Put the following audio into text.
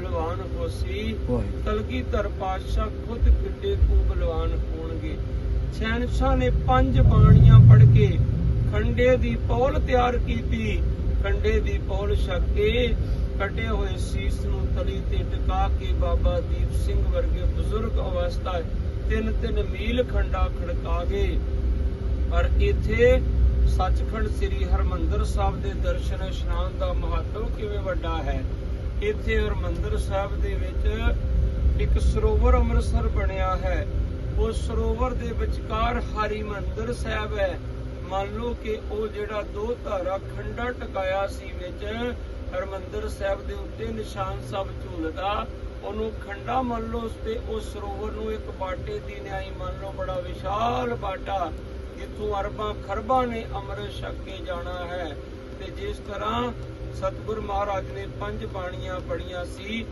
ਬਲਵਾਨ ਹੋਸੀ ਵਾਹਿਗੁਰੂ ਕਲਗੀਧਰ ਪਾਤਸ਼ਾਹ ਖੁਦ ਕਿੱਡੇ ਕੁ ਬਲਵਾਨ ਹੋਣਗੇ। ਸ਼ਹਿਨਸ਼ਾਹ ਨੇ ਪੰਜ ਬਾਣੀਆਂ ਪੜ ਕੇ ਖੰਡੇ ਦੀ ਪੌਲ ਤਿਆਰ ਕੀਤੀ। ਖੰਡੇ ਦੀ ਪੌਲ ਛਕ ਕੇ ਕੱਟੇ ਹੋਏ ਸੀਸ ਨੂੰ ਤਲੀ ਤੇ ਟਿਕਾ ਕੇ ਬਾਬਾ ਦੀਪ ਸਿੰਘ ਵਰਗੇ ਬਜ਼ੁਰਗ ਅਵਸਥਾ ਤਿੰਨ ਤਿੰਨ ਮੀਲ ਖੰਡਾ ਖੜਕਾ ਗਏ। ਪਰ ਇੱਥੇ ਸੱਚਖੰਡ ਸ੍ਰੀ ਹਰਮੰਦਰ ਸਾਹਿਬ ਦੇ ਦਰਸ਼ਨ ਇਸ਼ਨਾਨ ਦਾ ਮਹੱਤਵ ਕਿਵੇਂ ਵੱਡਾ ਹੈ? ਇੱਥੇ ਹਰਮੰਦਰ ਸਾਹਿਬ ਦੇ ਵਿੱਚ ਇੱਕ ਸਰੋਵਰ ਅੰਮ੍ਰਿਤਸਰ ਬਣਿਆ ਹੈ। ਉਸ ਸਰੋਵਰ ਦੇ ਵਿਚਕਾਰ ਹਰਿਮੰਦਰ ਸਾਹਿਬ ਹੈ। ਮੰਨ ਲਓ ਕਿ ਉਹ ਜਿਹੜਾ ਦੋ ਧਾਰਾ ਖੰਡਾ ਟਕਾਇਆ ਸੀ ਵਿੱਚ, ਹਰਮੰਦਰ ਸਾਹਿਬ ਦੇ ਉੱਤੇ ਨਿਸ਼ਾਨ ਸਾਹਿਬ ਝੂਲਦਾ, ਉਹਨੂੰ ਖੰਡਾ ਮੰਨ ਲਓ ਉਸ ਤੇ ਉਸ ਸਰੋਵਰ ਨੂੰ ਇੱਕ ਬਾਟੇ ਦੀ ਨਿਆਈ ਮੰਨ ਲਓ, ਬੜਾ ਵਿਸ਼ਾਲ ਬਾਟਾ, ਜਿੱਥੋਂ ਅਰਬਾਂ ਖਰਬਾਂ ਨੇ ਅੰਮ੍ਰਿਤ ਛਕ ਕੇ ਜਾਣਾ ਹੈ। ਤੇ ਜਿਸ ਤਰ੍ਹਾਂ ਸਤਿਗੁਰ ਮਹਾਰਾਜ ਨੇ ਪੰਜ ਬਾਣੀਆਂ ਪੜੀਆਂ ਸੀ